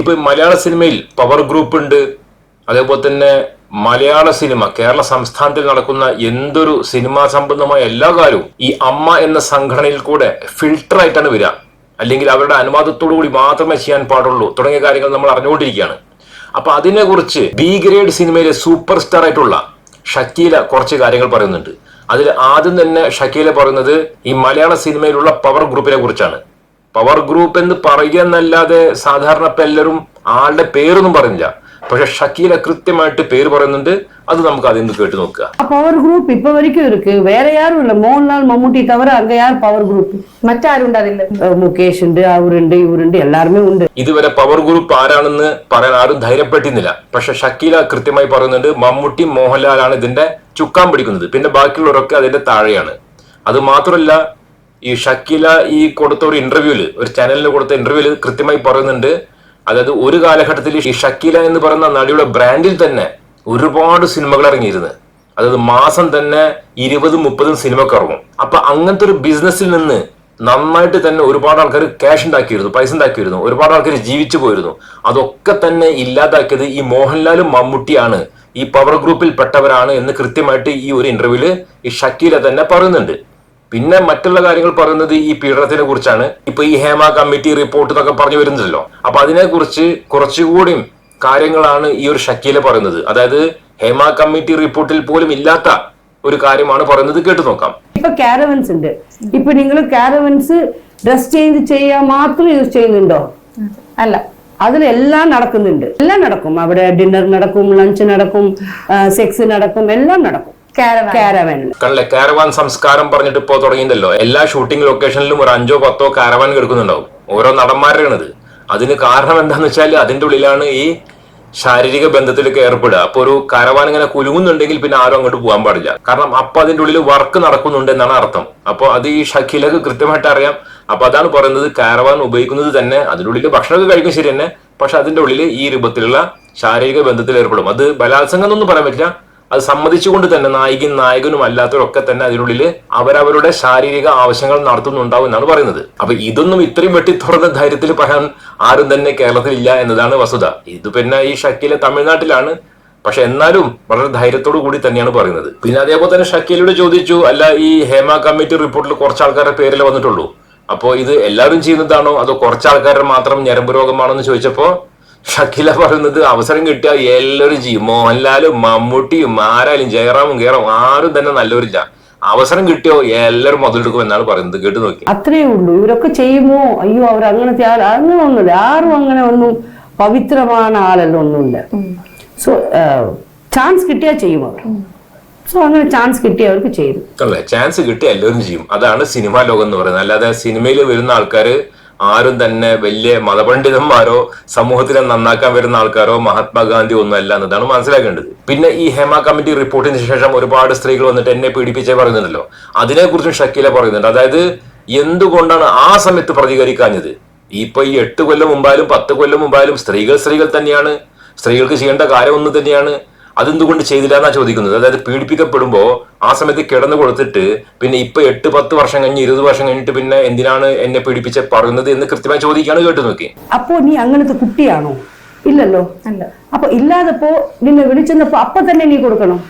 ഇപ്പൊ മലയാള സിനിമയിൽ power group ഉണ്ട്. അതേപോലെ തന്നെ മലയാള സിനിമ കേരള സംസ്ഥാനത്തിൽ നടക്കുന്ന എന്തൊരു സിനിമാ സംബന്ധമായ എല്ലാ കാര്യവും ഈ അമ്മ എന്ന സംഘടനയിൽ കൂടെ ഫിൽട്ടർ ആയിട്ടാണ് വരിക. അല്ലെങ്കിൽ അവരുടെ അനുവാദത്തോടു കൂടി മാത്രമേ ചെയ്യാൻ പാടുള്ളൂ. തുടങ്ങിയ കാര്യങ്ങൾ നമ്മൾ അറിഞ്ഞുകൊണ്ടിരിക്കുകയാണ്. അപ്പൊ അതിനെക്കുറിച്ച് ബി ഗ്രേഡ് സിനിമയിലെ സൂപ്പർ സ്റ്റാർ ആയിട്ടുള്ള ഷക്കീല കുറച്ച് കാര്യങ്ങൾ പറയുന്നുണ്ട്. അതിൽ ആദ്യം തന്നെ ഷക്കീല പറയുന്നത് ഈ മലയാള സിനിമയിലുള്ള പവർ ഗ്രൂപ്പിനെ കുറിച്ചാണ്. പവർ ഗ്രൂപ്പ് എന്ന് പറയുക എന്നല്ലാതെ സാധാരണ ഇപ്പൊ എല്ലാവരും ആളുടെ പേരൊന്നും പറഞ്ഞില്ല പക്ഷെ ഷക്കീല കൃത്യമായിട്ട് പേര് പറയുന്നുണ്ട് അത് നമുക്ക് അതിൽ നിന്ന് കേട്ട് നോക്കുക பவர் குரூப் இப்ப வரைக்கும் இருக்கு வேற யாரும் இல்ல மோகன்லால் மம்முட்டி தவிர அங்க யார் பவர் குரூப் മറ്റാരുണ്ട് അതില് முகேஷ் உண்டு அவருண்டு இவருண்டு எல்லாருமே உண்டு ഇതുവരെ പവർ ഗ്രൂപ്പ് ആരാണെന്ന് പറയാൻ ആരും ധൈര്യപ്പെട്ടിരുന്നില്ല പക്ഷെ ഷക്കീല കൃത്യമായി പറയുന്നുണ്ട് മമ്മൂട്ടി മോഹൻലാലാണ് ഇതിന്റെ ചുക്കാൻ പിടിക്കുന്നത് പിന്നെ ബാക്കിയുള്ളവരൊക്കെ അതിന്റെ താഴെയാണ് അത് മാത്രമല്ല ഈ ഷക്കില ഈ കൊടുത്ത ഒരു ഇന്റർവ്യൂൽ ഒരു ചാനലിന് കൊടുത്ത ഇന്റർവ്യൂൽ കൃത്യമായി പറയുന്നുണ്ട്. അതായത് ഒരു കാലഘട്ടത്തിൽ ഈ ഷക്കീല എന്ന് പറയുന്ന നടിയുടെ ബ്രാൻഡിൽ തന്നെ ഒരുപാട് സിനിമകൾ ഇറങ്ങിയിരുന്നു. അതായത് മാസം തന്നെ ഇരുപതും മുപ്പതും സിനിമക്ക് ഇറങ്ങും. അപ്പൊ അങ്ങനത്തെ ഒരു ബിസിനസ്സിൽ നിന്ന് നന്നായിട്ട് തന്നെ ഒരുപാട് ആൾക്കാർ ക്യാഷ് ഉണ്ടാക്കിയിരുന്നു പൈസ ഉണ്ടാക്കിയിരുന്നു ഒരുപാട് ആൾക്കാർ ജീവിച്ചു പോയിരുന്നു. അതൊക്കെ തന്നെ ഇല്ലാതാക്കിയത് ഈ മോഹൻലാലും മമ്മൂട്ടിയാണ്. ഈ പവർ ഗ്രൂപ്പിൽ പെട്ടവരാണ് എന്ന് കൃത്യമായിട്ട് ഈ ഒരു ഇന്റർവ്യൂൽ ഈ ഷക്കീല തന്നെ പറയുന്നുണ്ട്. പിന്നെ മറ്റുള്ള കാര്യങ്ങൾ പറയുന്നത് ഈ പീഡനത്തിനെ കുറിച്ചാണ്. ഇപ്പൊ ഈ ഹേമ കമ്മിറ്റി റിപ്പോർട്ട് എന്നൊക്കെ പറഞ്ഞു വരുന്നുണ്ടല്ലോ. അപ്പൊ അതിനെക്കുറിച്ച് കുറച്ചുകൂടി കാര്യങ്ങളാണ് ഈ ഒരു ഷക്കീല പറയുന്നത്. അതായത് ഹേമ കമ്മിറ്റി റിപ്പോർട്ടിൽ പോലും ഇല്ലാത്ത ഒരു കാര്യമാണ് പറയുന്നത് കേട്ടു നോക്കാം. ഇപ്പൊ കാരവൻസ് ഉണ്ട്. ഇപ്പൊ നിങ്ങൾ കാരവൻസ് ഡ്രസ് ചേഞ്ച് ചെയ്യാൻ മാത്രം യൂസ് ചെയ്യുന്നുണ്ടോ? അല്ല. അതിലെല്ലാം നടക്കുന്നുണ്ട്. എല്ലാം നടക്കും. അവിടെ ഡിന്നർ നടക്കും ലഞ്ച് നടക്കും സെക്സ് നടക്കും എല്ലാം നടക്കും. കാരവനിൽ കാരവാൻ സംസ്കാരം പറഞ്ഞിട്ട് ഇപ്പോ തുടങ്ങിയല്ലോ എല്ലാ ഷൂട്ടിംഗ് ലൊക്കേഷനിലും ഒരു അഞ്ചോ പത്തോ കാരവാൻ കിടക്കുന്നുണ്ടാവും. ഓരോ നടന്മാരുടെയാണിത് അതിന് കാരണം എന്താന്ന് വെച്ചാൽ അതിന്റെ ഉള്ളിലാണ് ഈ ശാരീരിക ബന്ധത്തിലൊക്കെ ഏർപ്പെടുക. അപ്പൊ ഒരു കരവാൻ ഇങ്ങനെ കുലുങ്ങുന്നുണ്ടെങ്കിൽ പിന്നെ ആരും അങ്ങോട്ട് പോകാൻ പാടില്ല. കാരണം അപ്പൊ അതിന്റെ ഉള്ളിൽ വർക്ക് നടക്കുന്നുണ്ട് എന്നാണ് അർത്ഥം. അപ്പൊ അത് ഈ ഷഖിലൊക്കെ കൃത്യമായിട്ട് അറിയാം. അപ്പൊ അതാണ് പറയുന്നത് കാരവാൻ ഉപയോഗിക്കുന്നത് തന്നെ അതിന്റെ ഉള്ളിൽ ഭക്ഷണമൊക്കെ കഴിക്കും ശരി തന്നെ. പക്ഷെ അതിന്റെ ഉള്ളിൽ ഈ രൂപത്തിലുള്ള ശാരീരിക ബന്ധത്തിൽ ഏർപ്പെടും. അത് ബലാത്സംഗം എന്നൊന്നും പറയാൻ പറ്റില്ല. അത് സമ്മതിച്ചുകൊണ്ട് തന്നെ നായികയും നായകനും അല്ലാത്തവരൊക്കെ തന്നെ അതിനുള്ളിൽ അവരവരുടെ ശാരീരിക ആവശ്യങ്ങൾ നടത്തുന്നുണ്ടാവും എന്നാണ് പറയുന്നത്. അപ്പൊ ഇതൊന്നും ഇത്രയും വെട്ടി തുറന്ന ധൈര്യത്തിൽ പറയാൻ ആരും തന്നെ കേരളത്തിലില്ല എന്നതാണ് വസ്തുത. ഇത് പിന്നെ ഈ ഷക്കീല തമിഴ്നാട്ടിലാണ്. പക്ഷെ എന്നാലും വളരെ ധൈര്യത്തോടു കൂടി തന്നെയാണ് പറയുന്നത്. പിന്നെ അതേപോലെ തന്നെ ഷക്കീലോട് ചോദിച്ചു അല്ല ഈ ഹേമ കമ്മിറ്റി റിപ്പോർട്ടിൽ കുറച്ച് ആൾക്കാരുടെ പേരിൽ വന്നിട്ടുള്ളൂ? അപ്പോ ഇത് എല്ലാവരും ചെയ്യുന്നതാണോ? അതോ കുറച്ച് ആൾക്കാരുടെ മാത്രം ഞരമ്പ് രോഗമാണോ എന്ന് ചോദിച്ചപ്പോ ഷക്കീല പറയുന്നത് അവസരം കിട്ടിയ എല്ലാവരും ചെയ്യും. മോഹൻലാലും മമ്മൂട്ടിയും ആരായാലും ജയറാമും കേറാം ആരും തന്നെ നല്ലവരില്ല. അവസരം കിട്ടിയോ എല്ലാവരും മുതലെടുക്കും എന്നാണ് പറയുന്നത്. കേട്ടു നോക്കി. അത്രയേ ഉള്ളൂ. ഇവരൊക്കെ ചെയ്യുമോ? അയ്യോ അവർ അങ്ങനത്തെ ആൾ അങ്ങനെ ഒന്നുമില്ല ആരും അങ്ങനെ ഒന്നും പവിത്രമാണ് ആളല്ല ഒന്നുമില്ല. സോ ചാൻസ് കിട്ടിയാൽ ചെയ്യും അവർ. സോ അങ്ങനെ ചാൻസ് കിട്ടിയ അവർക്ക് ചെയ്തു അല്ലേ? ചാൻസ് കിട്ടിയ എല്ലാവരും ചെയ്യും. അതാണ് സിനിമാ ലോകം എന്ന് പറയുന്നത്. അല്ലാതെ സിനിമയിൽ വരുന്ന ആൾക്കാര് ആരും തന്നെ വലിയ മതപണ്ഡിതന്മാരോ സമൂഹത്തിനെ നന്നാക്കാൻ വരുന്ന ആൾക്കാരോ മഹാത്മാഗാന്ധി ഒന്നും അല്ല എന്നതാണ് മനസ്സിലാക്കേണ്ടത്. പിന്നെ ഈ ഹേമ കമ്മിറ്റി റിപ്പോർട്ടിന് ശേഷം ഒരുപാട് സ്ത്രീകൾ വന്നിട്ട് എന്നെ പീഡിപ്പിച്ചേ പറയുന്നുണ്ടല്ലോ. അതിനെക്കുറിച്ചും ഷക്കീല പറയുന്നുണ്ട്. അതായത് എന്തുകൊണ്ടാണ് ആ സമയത്ത് പ്രതികരിക്കാഞ്ഞത്? ഇപ്പൊ ഈ എട്ട് കൊല്ലം മുമ്പായാലും പത്ത് കൊല്ലം മുമ്പായാലും സ്ത്രീകൾ സ്ത്രീകൾ തന്നെയാണ്. സ്ത്രീകൾക്ക് ചെയ്യേണ്ട കാര്യം ഒന്ന് തന്നെയാണ്. അതെന്തുകൊണ്ട് ചെയ്തില്ല എന്നാണ് ചോദിക്കുന്നത്. അതായത് പീഡിപ്പിക്കപ്പെടുമ്പോൾ ആ സമയത്ത് കിടന്നു കൊടുത്തിട്ട് പിന്നെ ഇപ്പൊ എട്ട് പത്ത് വർഷം കഴിഞ്ഞ് ഇരുപത് വർഷം കഴിഞ്ഞിട്ട് പിന്നെ എന്തിനാണ് എന്നെ പീഡിപ്പിച്ച പറയുന്നത് എന്ന് കൃത്യമായി ചോദിക്കുകയാണ് കേട്ടു നോക്കി. അപ്പോ നീ അങ്ങനത്തെ കുട്ടിയാണോ? ഇല്ലല്ലോ. അപ്പൊ ഇല്ലാതപ്പോ നിന്നെ വിളിച്ചെന്നപ്പോ അപ്പൊ തന്നെ നീ കൊടുക്കണം.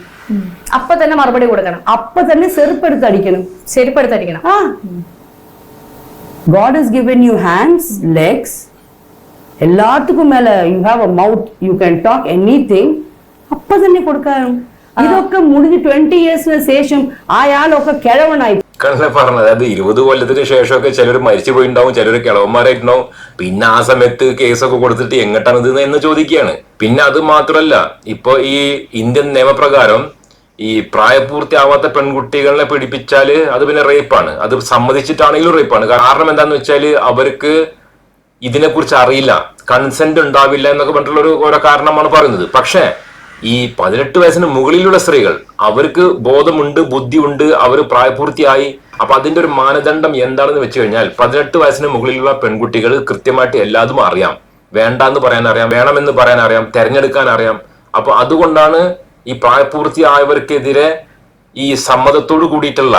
അപ്പൊ തന്നെ മറുപടി കൊടുക്കണം. അപ്പൊ തന്നെ സെറുപ്പെടുത്ത് അടിക്കണം. ആ. God has given you hands legs എല്ലാത്തുക്കും മേലെ you have a mouth you can talk anything അപ്പൊ തന്നെ കൊടുക്കാനും ഇതൊക്കെ മുടിഞ്ഞ് ട്വന്റി ഇയേഴ്സിന് ശേഷം അയാളൊക്കെ കിഴവനായി. പറഞ്ഞത് അതായത് ഇരുപത് കൊല്ലത്തിന് ശേഷമൊക്കെ ചിലർ മരിച്ചു പോയിണ്ടാവും ചിലർ കിളവന്മാരായിട്ടുണ്ടാവും. പിന്നെ ആ സമയത്ത് കേസൊക്കെ കൊടുത്തിട്ട് എങ്ങോട്ടാണ് ഇത് എന്ന് ചോദിക്കുകയാണ്. പിന്നെ അത് മാത്രമല്ല ഇപ്പൊ ഈ ഇന്ത്യൻ നിയമപ്രകാരം ഈ പ്രായപൂർത്തിയാവാത്ത പെൺകുട്ടികളെ പീഡിപ്പിച്ചാൽ അത് പിന്നെ റേപ്പാണ്. അത് സമ്മതിച്ചിട്ടാണെങ്കിലും റേപ്പാണ്. കാരണം എന്താന്ന് വെച്ചാൽ അവർക്ക് ഇതിനെക്കുറിച്ച് അറിയില്ല. കൺസെന്റ് ഉണ്ടാവില്ല എന്നൊക്കെ പറഞ്ഞിട്ടുള്ള ഒരു ഓരോ കാരണമാണ് പറയുന്നത്. പക്ഷേ ഈ പതിനെട്ട് വയസ്സിന് മുകളിലുള്ള സ്ത്രീകൾ അവർക്ക് ബോധമുണ്ട് ബുദ്ധിയുണ്ട് അവർ പ്രായപൂർത്തിയായി. അപ്പൊ അതിന്റെ ഒരു മാനദണ്ഡം എന്താണെന്ന് വെച്ച് കഴിഞ്ഞാൽ പതിനെട്ട് വയസ്സിന് മുകളിലുള്ള പെൺകുട്ടികൾ കൃത്യമായിട്ട് എല്ലാതും അറിയാം. വേണ്ട എന്ന് പറയാൻ അറിയാം വേണമെന്ന് പറയാൻ അറിയാം തെരഞ്ഞെടുക്കാൻ അറിയാം. അപ്പൊ അതുകൊണ്ടാണ് ഈ പ്രായപൂർത്തിയായവർക്കെതിരെ ഈ സമ്മതത്തോട് കൂടിയിട്ടുള്ള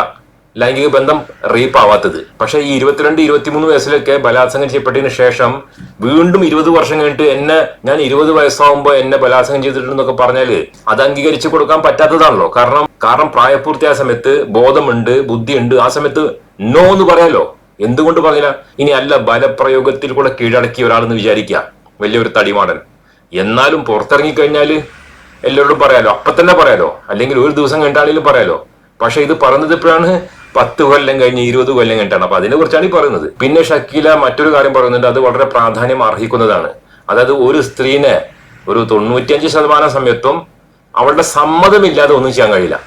ലൈംഗിക ബന്ധം റേപ്പ് ആവാത്തത്. പക്ഷെ ഈ ഇരുപത്തിരണ്ട് ഇരുപത്തിമൂന്ന് വയസ്സിലൊക്കെ ബലാത്സംഗം ചെയ്യപ്പെട്ടതിന് ശേഷം വീണ്ടും ഇരുപത് വർഷം കഴിഞ്ഞിട്ട് എന്നെ ഞാൻ ഇരുപത് വയസ്സാവുമ്പോൾ എന്നെ ബലാത്സംഗം ചെയ്തിട്ടുണ്ടെന്നൊക്കെ പറഞ്ഞാൽ അത് അംഗീകരിച്ചു കൊടുക്കാൻ പറ്റാത്തതാണല്ലോ. കാരണം കാരണം പ്രായപൂർത്തിയായ സമയത്ത് ബോധമുണ്ട് ബുദ്ധിയുണ്ട്. ആ സമയത്ത് നോ എന്ന് പറയാലോ? എന്തുകൊണ്ട് പറഞ്ഞില്ല? ഇനി അല്ല ബലപ്രയോഗത്തിൽ കൂടെ കീഴടക്കിയ ഒരാളെന്ന് വിചാരിക്കുക വലിയൊരു തടിമാടൻ. എന്നാലും പുറത്തിറങ്ങി കഴിഞ്ഞാൽ എല്ലാവരോടും പറയാലോ? അപ്പൊ തന്നെ പറയാലോ? അല്ലെങ്കിൽ ഒരു ദിവസം കഴിഞ്ഞാണെങ്കിലും പറയാലോ? പക്ഷെ ഇത് പറയുന്നത് ഇപ്പോഴാണ് പത്ത് കൊല്ലം കഴിഞ്ഞ് ഇരുപത് കൊല്ലം കഴിഞ്ഞിട്ടാണ്. അപ്പൊ അതിനെ കുറിച്ചാണ് ഈ പറയുന്നത്. പിന്നെ ഷക്കീല മറ്റൊരു കാര്യം പറയുന്നുണ്ട്. അത് വളരെ പ്രാധാന്യം അർഹിക്കുന്നതാണ്. അതായത് ഒരു സ്ത്രീനെ ഒരു തൊണ്ണൂറ്റിയഞ്ച് ശതമാനം സമയത്തും അവളുടെ സമ്മതമില്ലാതെ ഒന്നും ചെയ്യാൻ കഴിയില്ല.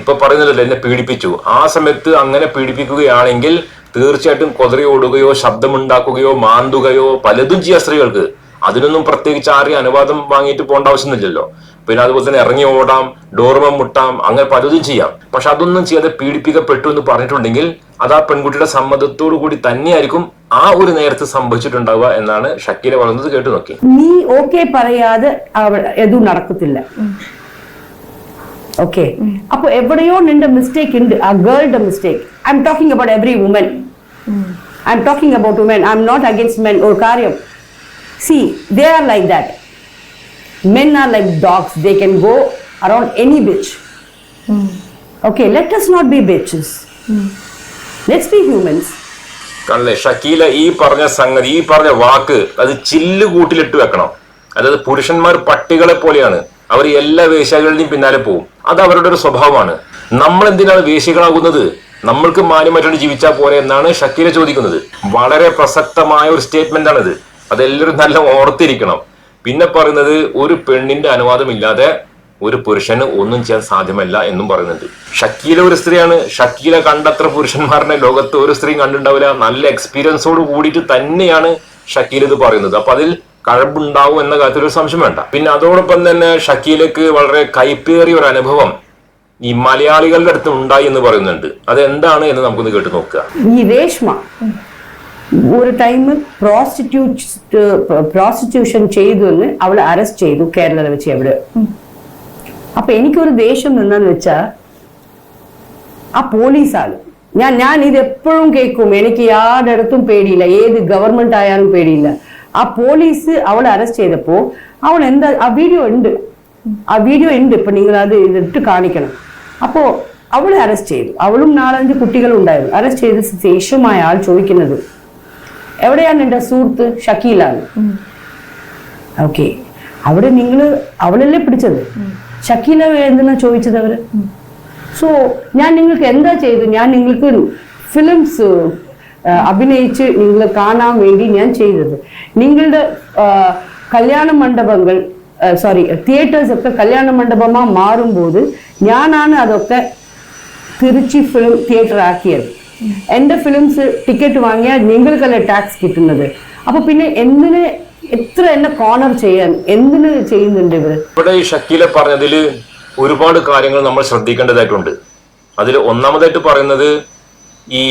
ഇപ്പൊ പറയുന്നില്ലല്ലോ എന്നെ പീഡിപ്പിച്ചു. ആ സമയത്ത് അങ്ങനെ പീഡിപ്പിക്കുകയാണെങ്കിൽ തീർച്ചയായിട്ടും കൊതറി ഓടുകയോ ശബ്ദമുണ്ടാക്കുകയോ മാന്തുകയോ പലതും ചെയ്യാം സ്ത്രീകൾക്ക്. അതിനൊന്നും പ്രത്യേകിച്ച് ആരെയും അനുവാദം വാങ്ങിയിട്ട് പോകേണ്ട ആവശ്യമൊന്നുമില്ലല്ലോ. പിന്നെ അതുപോലെ തന്നെ ഇറങ്ങി ഓടാം ഡോർമ മുട്ടാം അങ്ങനെ പലതും ചെയ്യാം. പക്ഷെ അതൊന്നും ചെയ്യാതെ പീഡിപ്പിക്കപ്പെട്ടു എന്ന് പറഞ്ഞിട്ടുണ്ടെങ്കിൽ അത് ആ പെൺകുട്ടിയുടെ സമ്മതത്തോടു കൂടി തന്നെയായിരിക്കും ആ ഒരു നേരത്തെ സംഭവിച്ചിട്ടുണ്ടാവുക എന്നാണ് ഷക്കീല പറയുന്നത് കേട്ടു നോക്കി. നീ ഓക്കെ പറയാതെ എതും നടക്കത്തില്ല. ഓക്കെ. അപ്പൊ എവിടെയോ നിന്റെ മിസ്റ്റേക്ക് ഉണ്ട്. ആ girls mistake I'm talking about every woman I'm talking about woman I'm not against men ഒരു കാര്യം see they are like that men are like dogs they can go around any bitch Okay, let us not be bitches Let's be humans. കണ്ടല്ലേ ഷക്കീല ഈ പറഞ്ഞ സംഗതി ഈ പറഞ്ഞ വാക്ക് അത് ചില്ല് കൂട്ടിലിട്ട് വെക്കണം. അതായത് പുരുഷന്മാർ പട്ടികളെ പോലെയാണ്. അവർ എല്ലാ വേശ്യകളുടെയും പിന്നാലെ പോകും അത് അവരുടെ ഒരു സ്വഭാവമാണ്. നമ്മൾ എന്തിനാണ് വേശ്യകളാകുന്നത്? നമ്മൾക്ക് മാന്യമായിട്ടാണ് ജീവിച്ചാൽ പോരെ എന്നാണ് ഷക്കീല ചോദിക്കുന്നത്. വളരെ പ്രസക്തമായ ഒരു സ്റ്റേറ്റ്മെന്റ് ആണിത്. അതെല്ലാവരും നല്ല ഓർത്തിരിക്കണം. പിന്നെ പറയുന്നത് ഒരു പെണ്ണിന്റെ അനുവാദമില്ലാതെ ഒരു പുരുഷന് ഒന്നും ചെയ്യാൻ സാധ്യമല്ല എന്നും പറയുന്നുണ്ട്. ഷക്കീല ഒരു സ്ത്രീയാണ്. ഷക്കീല കണ്ടത്ര പുരുഷന്മാരുടെ ലോകത്ത് ഒരു സ്ത്രീ കണ്ടിട്ടുണ്ടാവില്ല നല്ല എക്സ്പീരിയൻസോട് കൂടിയിട്ട് തന്നെയാണ് ഷക്കീൽ ഇത് പറയുന്നത്. അപ്പൊ അതിൽ കഴമ്പുണ്ടാവും എന്ന കാര്യത്തിൽ ഒരു സംശയം വേണ്ട. പിന്നെ അതോടൊപ്പം തന്നെ ഷക്കീലക്ക് വളരെ കൈപ്പേറിയ ഒരു അനുഭവം ഈ മലയാളികളുടെ അടുത്ത് ഉണ്ടായി എന്ന് പറയുന്നുണ്ട്. അതെന്താണ് എന്ന് നമുക്കൊന്ന് കേട്ട് നോക്കുക. ഒരു ടൈം പ്രോസ്റ്റിറ്റ്യൂട്ട് പ്രോസ്റ്റിറ്റ്യൂഷൻ ചെയ്തു എന്ന് അവൾ അറസ്റ്റ് ചെയ്തു കേരളത്തിൽ വെച്ച് അവിടെ അപ്പൊ എനിക്കൊരു ദേഷ്യം നിന്നെന്ന് വെച്ചാ ആ പോലീസാണ് ഞാൻ ഞാൻ ഇത് എപ്പോഴും കേൾക്കും എനിക്ക് യാരുടെ പേടിയില്ല ഏത് ഗവൺമെന്റ് ആയാലും പേടിയില്ല. ആ പോലീസ് അവളെ അറസ്റ്റ് ചെയ്തപ്പോ അവൾ എന്താ ആ വീഡിയോ ഉണ്ട്. ആ വീഡിയോ ഉണ്ട് ഇപ്പൊ നിങ്ങൾ അത് ഇതിട്ട് കാണിക്കണം. അപ്പോ അവളെ അറസ്റ്റ് ചെയ്തു. അവളും നാലഞ്ച് കുട്ടികളും ഉണ്ടായിരുന്നു അറസ്റ്റ് ചെയ്ത ശേഷമായ ആൾ ചോദിക്കുന്നത്. എവിടെയാണ് എന്റെ സുഹൃത്ത്? ഷക്കീലാണ്. ഓക്കെ അവിടെ നിങ്ങൾ അവളല്ലേ പിടിച്ചത്? ഷക്കീല എന്തിനാ ചോദിച്ചത് അവർ? സോ ഞാൻ നിങ്ങൾക്ക് എന്താ ചെയ്തു ഞാൻ നിങ്ങൾക്ക് ഫിലിംസ് അഭിനയിച്ച് നിങ്ങൾ കാണാൻ വേണ്ടി ഞാൻ ചെയ്തത്. നിങ്ങളുടെ ആ, കല്യാണ മണ്ഡപങ്ങൾ സോറി തിയേറ്റേഴ്സ് ഒക്കെ കല്യാണ മണ്ഡപമാ മാറുമ്പോൾ ഞാനാണ് അതൊക്കെ തിരുച്ചി ഫിലിം തിയേറ്റർ ആക്കിയത്. എന്റെ ഫിലിംസ് ടിക്കറ്റ് വാങ്ങിയാൽ നിങ്ങൾക്കല്ലേ ടാക്സ് കിട്ടുന്നത്. അപ്പൊ പിന്നെ എന്തിന് എത്ര എന്നെ കോണർ ചെയ്യാൻ എന്തിന് ചെയ്യുന്നുണ്ട് ഇവർ? ഇവിടെ ഈ ഷക്കീല പറഞ്ഞതിൽ ഒരുപാട് കാര്യങ്ങൾ നമ്മൾ ശ്രദ്ധിക്കേണ്ടതായിട്ടുണ്ട്. അതിൽ ഒന്നാമതായിട്ട് പറയുന്നത് ഈ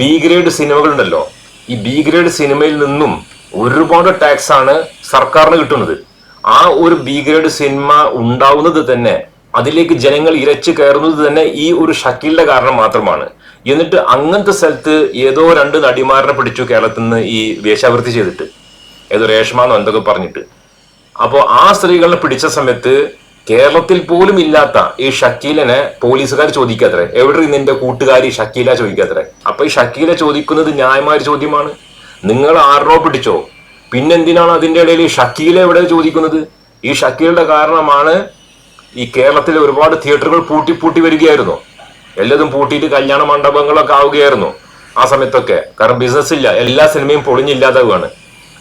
ബി ഗ്രേഡ് സിനിമകൾ ഉണ്ടല്ലോ. ഈ ബി ഗ്രേഡ് സിനിമയിൽ നിന്നും ഒരുപാട് ടാക്സ് ആണ് സർക്കാരിന് കിട്ടുന്നത്. ആ ഒരു ബി ഗ്രേഡ് സിനിമ ഉണ്ടാവുന്നത് തന്നെ അതിലേക്ക് ജനങ്ങൾ ഇരച്ചു കയറുന്നത് തന്നെ ഈ ഒരു ഷക്കീലിന്റെ കാരണം മാത്രമാണ്. എന്നിട്ട് അങ്ങനത്തെ സ്ഥലത്ത് ഏതോ രണ്ട് നടിമാരനെ പിടിച്ചു കേരളത്തിൽ നിന്ന് ഈ വേഷാവൃത്തി ചെയ്തിട്ട്. ഏതോ രേഷ്മാന്നോ എന്തൊക്കെ പറഞ്ഞിട്ട്. അപ്പോൾ ആ സ്ത്രീകളെ പിടിച്ച സമയത്ത് കേരളത്തിൽ പോലും ഇല്ലാത്ത ഈ ഷക്കീലനെ പോലീസുകാർ ചോദിക്കാത്രേ? എവിടെ നിന്റെ കൂട്ടുകാരി ഷക്കീല ചോദിക്കാത്രേ? അപ്പൊ ഈ ഷക്കീല ചോദിക്കുന്നത് ന്യായമായ ചോദ്യമാണ്. നിങ്ങൾ ആരോ പിടിച്ചോ? പിന്നെന്തിനാണ് അതിന്റെ ഇടയിൽ ഈ ഷക്കീല എവിടെ ചോദിക്കുന്നത്? ഈ ഷക്കീലയുടെ കാരണമാണ് ഈ കേരളത്തിലെ ഒരുപാട് തിയേറ്ററുകൾ പൂട്ടി പൂട്ടി വരികയായിരുന്നു. എല്ലാതും പൂട്ടിയിട്ട് കല്യാണ മണ്ഡപങ്ങളൊക്കെ ആവുകയായിരുന്നു. ആ സമയത്തൊക്കെ. കാരണം ബിസിനസ് ഇല്ല. എല്ലാ സിനിമയും പൊളിഞ്ഞില്ലാതാവുകയാണ്.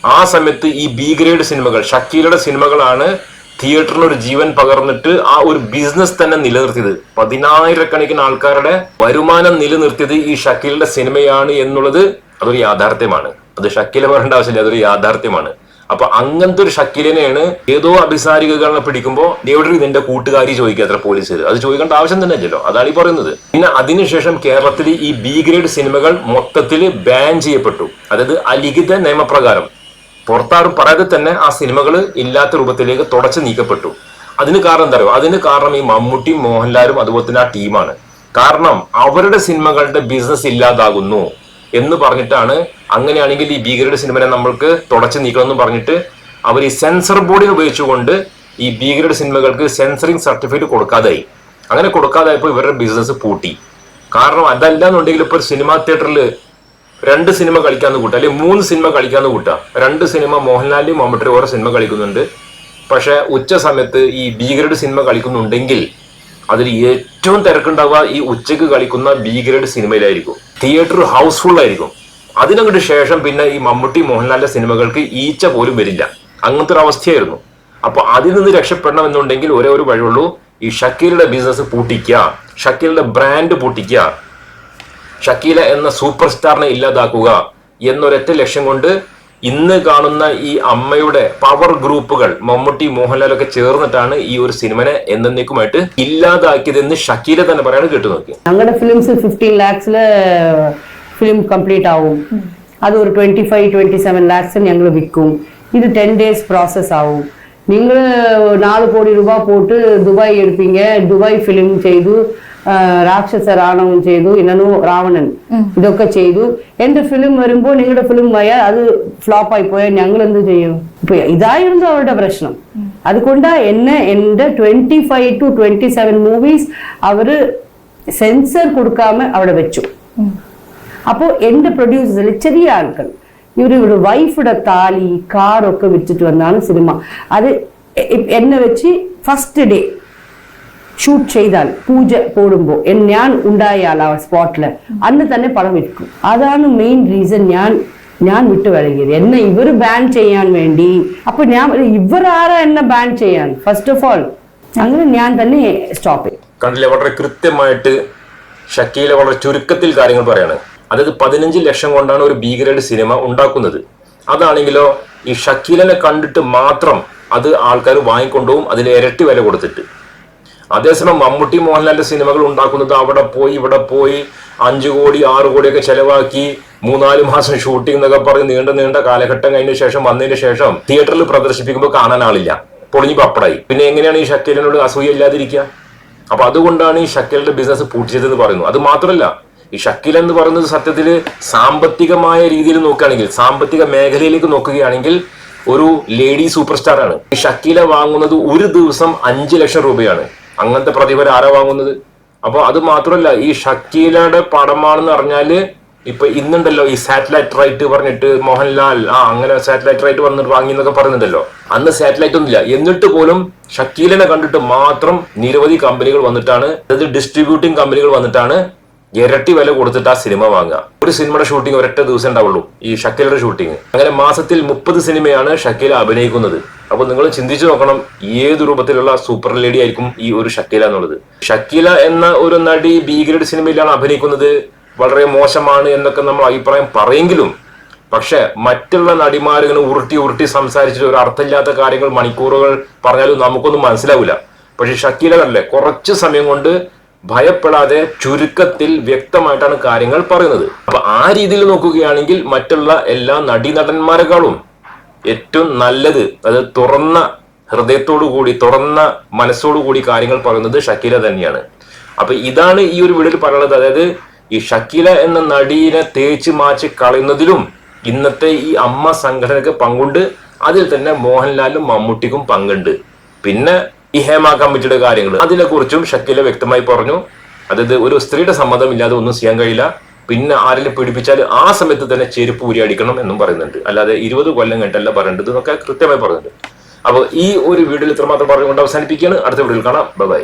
ആ സമയത്ത് ഈ ബി ഗ്രേഡ് സിനിമകൾ ഷക്കീലയുടെ സിനിമകളാണ് തിയേറ്ററിന് ഒരു ജീവൻ പകർന്നിട്ട് ആ ഒരു ബിസിനസ് തന്നെ നിലനിർത്തിയത്. പതിനായിരക്കണക്കിന് ആൾക്കാരുടെ വരുമാനം നിലനിർത്തിയത് ഈ ഷക്കീലിന്റെ സിനിമയാണ് എന്നുള്ളത് അതൊരു യാഥാർത്ഥ്യമാണ്. അത് ഷക്കീല പറയേണ്ട ആവശ്യമില്ല. അതൊരു യാഥാർത്ഥ്യമാണ്. അപ്പൊ അങ്ങനത്തെ ഒരു ഷക്കീലിനെയാണ് ഏതോ അഭിസാരികളെ പിടിക്കുമ്പോൾ എവിടെ ഇതിന്റെ കൂട്ടുകാരി ചോദിക്കാത്ര പോലീസ് അത് ചോദിക്കേണ്ട ആവശ്യം തന്നെ ഇല്ലല്ലോ അതാണ് ഈ പറയുന്നത്. പിന്നെ അതിനുശേഷം കേരളത്തിൽ ഈ ബി ഗ്രേഡ് സിനിമകൾ മൊത്തത്തിൽ ബാൻ ചെയ്യപ്പെട്ടു. അതായത് അലിഖിത നിയമപ്രകാരം. പുറത്താരും പറയാതെ തന്നെ ആ സിനിമകൾ ഇല്ലാത്ത രൂപത്തിലേക്ക് തുടച്ചു നീക്കപ്പെട്ടു. അതിന് കാരണം എന്താ പറയുക അതിന് കാരണം ഈ മമ്മൂട്ടിയും മോഹൻലാലും അതുപോലെ തന്നെ ആ ടീമാണ് കാരണം അവരുടെ സിനിമകളുടെ ബിസിനസ് ഇല്ലാതാകുന്നു. എന്ന് പറഞ്ഞിട്ടാണ് അങ്ങനെയാണെങ്കിൽ ഈ ഭീകരയുടെ സിനിമനെ നമ്മൾക്ക് തുടച്ചു നീക്കണമെന്ന് പറഞ്ഞിട്ട് അവർ ഈ സെൻസർ ബോർഡിനെ ഉപയോഗിച്ചുകൊണ്ട് ഈ ഭീകരയുടെ സിനിമകൾക്ക് സെൻസറിങ് സർട്ടിഫിക്കറ്റ് കൊടുക്കാതായി. അങ്ങനെ കൊടുക്കാതായപ്പോൾ ഇവരുടെ ബിസിനസ് പൂട്ടി. കാരണം അതല്ല എന്നുണ്ടെങ്കിൽ ഇപ്പോൾ സിനിമാ തിയേറ്ററിൽ രണ്ട് സിനിമ കളിക്കാന്ന് കൂട്ടുക അല്ലെങ്കിൽ മൂന്ന് സിനിമ കളിക്കാന്ന് കൂട്ടുക. രണ്ട് സിനിമ മോഹൻലാലിന്റെയും മമ്മൂട്ടിയും ഓരോ സിനിമ കളിക്കുന്നുണ്ട്. പക്ഷേ ഉച്ച സമയത്ത് ഈ ഭീകരയുടെ സിനിമ കളിക്കുന്നുണ്ടെങ്കിൽ അതിൽ ഏറ്റവും തിരക്കുണ്ടാവുക ഈ ഉച്ചയ്ക്ക് കളിക്കുന്ന ബി ഗ്രേഡ് സിനിമയിലായിരിക്കും. തിയേറ്റർ ഹൗസ്ഫുൾ ആയിരിക്കും. അതിനങ്ങോട്ട് ശേഷം പിന്നെ ഈ മമ്മൂട്ടി മോഹൻലാലിന്റെ സിനിമകൾക്ക് ഈച്ച പോലും വരില്ല. അങ്ങനത്തെ ഒരു അവസ്ഥയായിരുന്നു. അപ്പൊ അതിൽ നിന്ന് രക്ഷപ്പെടണം എന്നുണ്ടെങ്കിൽ ഒരേ ഒരു വഴിയുള്ളൂ ഈ ഷക്കീലിന്റെ ബിസിനസ് പൂട്ടിക്കുക ഷക്കീലിന്റെ ബ്രാൻഡ് പൂട്ടിക്കുക ഷക്കീല എന്ന സൂപ്പർ സ്റ്റാറിനെ ഇല്ലാതാക്കുക എന്നൊരൊറ്റ ലക്ഷ്യം കൊണ്ട് ഇന്ന് കാണുന്ന ഈ അമ്മയുടെ പവർ ഗ്രൂപ്പുകൾ മമ്മൂട്ടി മോഹൻലാലൊക്കെ ചേർന്നിട്ടാണ് ഈ ഒരു സിനിമനെ എന്നേക്കുമായിട്ട് ഇല്ലാതാക്കിയതെന്ന് ഷക്കീല തന്നെ പറയാണ് കേട്ടു നോക്കി ഞങ്ങളുടെ ഫിലിംസ് ഫിഫ്റ്റീൻ ലാക്സിൽ ഫിലിം കംപ്ലീറ്റ് ആവും. അത് ഒരു twenty five twenty seven lakhs ഞങ്ങൾ വിൽക്കും. ഇത് ടെൻ ഡേയ്സ് പ്രോസസ് ആവും. നിങ്ങൾ നാല് കോടി രൂപ പോട്ട് ദുബായ് എടുപ്പീങ്ക ദുബായ് ഫിലിം ചെയ്തു. ആ, രാക്ഷസ രാണവം ചെയ്തു ഇന്നു രാവണൻ ഇതൊക്കെ ചെയ്തു. എന്റെ ഫിലിം വരുമ്പോൾ നിങ്ങളുടെ ഫിലിം പോയാൽ അത് ഫ്ലോപ്പ് ആയി പോയാൽ ഞങ്ങൾ എന്ത് ചെയ്യും? ഇപ്പൊ ഇതായിരുന്നു അവരുടെ പ്രശ്നം. അതുകൊണ്ടാ എന്നെ എന്റെ twenty five to twenty seven movies our censor കൊടുക്കാമ അവിടെ വെച്ചു. അപ്പോൾ എന്റെ പ്രൊഡ്യൂസേഴ്സിൽ ചെറിയ ആൾക്കാർ ഇവർ ഇവിടെ വൈഫുടെ താലി കാറൊക്കെ വിറ്റിട്ട് വന്നാണ് സിനിമ അത് എ- എ- എന്നെ വെച്ച് ഫസ്റ്റ് ഡേ ഷൂട്ട് ചെയ്താൽ പൂജ പോടുമ്പോൾ ഞാൻ ഉണ്ടായാൽ ആ സ്പോട്ടിൽ അന്ന് തന്നെ പടം വിൽക്കും അതാണ് മെയിൻ റീസൺ ഞാൻ ഞാൻ വിട്ടു വഴങ്ങിയത്. എന്നെ ഇവർ ബാൻ ചെയ്യാൻ വേണ്ടി. അപ്പൊ ഞാൻ ഇവർ ആരാ എന്നെ ബാൻ ചെയ്യാൻ? ഫസ്റ്റ് ഓഫ് ഓൾ അങ്ങനെ ഞാൻ തന്നെ സ്റ്റോപ്പ് ചെയ്യും കണ്ടില്ലേ? വളരെ കൃത്യമായിട്ട് ഷക്കീല വളരെ ചുരുക്കത്തിൽ കാര്യങ്ങൾ പറയാണ്. അതായത് പതിനഞ്ച് ലക്ഷം കൊണ്ടാണ് ഒരു ഭീകരയുടെ സിനിമ ഉണ്ടാക്കുന്നത്. അതാണെങ്കിലോ ഈ ഷക്കീലനെ കണ്ടിട്ട് മാത്രം അത് ആൾക്കാർ വാങ്ങിക്കൊണ്ടുപോകും അതിന് ഇരട്ടി വില കൊടുത്തിട്ട്. അതേസമയം മമ്മൂട്ടി മോഹൻലാലിന്റെ സിനിമകൾ ഉണ്ടാക്കുന്നത് അവിടെ പോയി ഇവിടെ പോയി അഞ്ചു കോടി ആറ് കോടിയൊക്കെ ചെലവാക്കി മൂന്നാൽ മാസം ഷൂട്ടിംഗ് എന്നൊക്കെ പറഞ്ഞ് നീണ്ട നീണ്ട കാലഘട്ടം കഴിഞ്ഞ ശേഷം വന്നതിന് ശേഷം തിയേറ്ററിൽ പ്രദർശിപ്പിക്കുമ്പോൾ കാണാൻ ആളില്ല. പൊളിഞ്ഞു പപ്പടായി. പിന്നെ എങ്ങനെയാണ് ഈ ഷക്കീലിനോട് അസൂയ ഇല്ലാതിരിക്കുക? അപ്പൊ അതുകൊണ്ടാണ് ഈ ഷക്കീലിന്റെ ബിസിനസ് പൂട്ടിച്ചതെന്ന് പറയുന്നു അത് മാത്രമല്ല ഈ ഷക്കീൽ എന്ന് പറയുന്നത് സത്യത്തിൽ സാമ്പത്തികമായ രീതിയിൽ നോക്കുകയാണെങ്കിൽ സാമ്പത്തിക മേഖലയിലേക്ക് നോക്കുകയാണെങ്കിൽ ഒരു ലേഡി സൂപ്പർ സ്റ്റാർ ആണ്. ഈ ഷക്കീല വാങ്ങുന്നത് ഒരു ദിവസം അഞ്ച് ലക്ഷം രൂപയാണ്. അങ്ങനത്തെ പ്രതിഫലം ആരാ വാങ്ങുന്നത്? അപ്പൊ അത് മാത്രമല്ല ഈ ഷക്കീലയുടെ പടമാണെന്ന് പറഞ്ഞാൽ ഇപ്പൊ ഇന്നുണ്ടല്ലോ ഈ സാറ്റലൈറ്റ് റൈറ്റ് പറഞ്ഞിട്ട് മോഹൻലാൽ ആ അങ്ങനെ സാറ്റലൈറ്റ് റൈറ്റ് വന്നിട്ട് വാങ്ങി എന്നൊക്കെ പറയുന്നുണ്ടല്ലോ. അന്ന് സാറ്റലൈറ്റ് ഒന്നുമില്ല. എന്നിട്ട് പോലും ഷക്കീലിനെ കണ്ടിട്ട് മാത്രം നിരവധി കമ്പനികൾ വന്നിട്ടാണ് അതായത് ഡിസ്ട്രിബ്യൂട്ടിംഗ് കമ്പനികൾ വന്നിട്ടാണ് ഇരട്ടി വില കൊടുത്തിട്ട് ആ സിനിമ വാങ്ങുക. ഒരു സിനിമയുടെ ഷൂട്ടിംഗ് ഒരൊറ്റ ദിവസം ഉണ്ടാവുള്ളൂ ഈ ഷക്കീലയുടെ ഷൂട്ടിംഗ് അങ്ങനെ മാസത്തിൽ മുപ്പത് സിനിമയാണ് ഷക്കീല അഭിനയിക്കുന്നത്. അപ്പൊ നിങ്ങൾ ചിന്തിച്ചു നോക്കണം ഏത് രൂപത്തിലുള്ള സൂപ്പർ ലേഡി ആയിരിക്കും ഈ ഒരു ഷക്കീല എന്നുള്ളത്. ഷക്കീല എന്ന ഒരു നടി ബി ഗ്രേഡ് സിനിമയിലാണ് അഭിനയിക്കുന്നത്. വളരെ മോശമാണ് എന്നൊക്കെ നമ്മൾ അഭിപ്രായം പറയെങ്കിലും പക്ഷെ മറ്റുള്ള നടിമാരിങ്ങനെ ഉരുട്ടി ഉരുട്ടി സംസാരിച്ചിട്ട് ഒരു അർത്ഥമില്ലാത്ത കാര്യങ്ങൾ മണിക്കൂറുകൾ പറഞ്ഞാലും നമുക്കൊന്നും മനസ്സിലാവില്ല. പക്ഷെ ഷക്കീല കണ്ടല്ലേ കുറച്ച് സമയം കൊണ്ട് ഭയപ്പെടാതെ ചുരുക്കത്തിൽ വ്യക്തമായിട്ടാണ് കാര്യങ്ങൾ പറയുന്നത്. അപ്പൊ ആ രീതിയിൽ നോക്കുകയാണെങ്കിൽ മറ്റുള്ള എല്ലാ നടീനടന്മാരെക്കാളും ഏറ്റവും നല്ലത് അത് തുറന്ന ഹൃദയത്തോടു കൂടി തുറന്ന മനസ്സോടു കൂടി കാര്യങ്ങൾ പറയുന്നത് ഷക്കീല തന്നെയാണ്. അപ്പൊ ഇതാണ് ഈ ഒരു വീഡിയോയിൽ പറയുന്നത്. അതായത് ഈ ഷക്കീല എന്ന നടീനെ തേച്ച് മാച്ച് കളയുന്നതിലും ഇന്നത്തെ ഈ അമ്മ സംഘടനക്ക് പങ്കുണ്ട്. അതിൽ തന്നെ മോഹൻലാലും മമ്മൂട്ടിക്കും പങ്കുണ്ട്. പിന്നെ ഈ ഹേമ കമ്മിറ്റിയുടെ കാര്യങ്ങൾ അതിനെക്കുറിച്ചും ഷക്കീല വ്യക്തമായി പറഞ്ഞു. അതായത് ഒരു സ്ത്രീയുടെ സമ്മതം ഇല്ലാതെ ഒന്നും ചെയ്യാൻ കഴിയില്ല. പിന്നെ ആരെങ്കിലും പീഡിപ്പിച്ചാൽ ആ സമയത്ത് തന്നെ ചെരുപ്പ് ഊരിയടിക്കണം എന്നും പറയുന്നുണ്ട്. അല്ലാതെ ഇരുപത് കൊല്ലം കഴിഞ്ഞിട്ടല്ല പറയേണ്ടത് എന്നൊക്കെ കൃത്യമായി പറയുന്നുണ്ട്. അപ്പോൾ ഈ ഒരു വീഡിയോയിൽ ഇത്രമാത്രം പറഞ്ഞുകൊണ്ട് അവസാനിപ്പിക്കുകയാണ്. അടുത്ത വീഡിയോയിൽ കാണാം. ബൈ.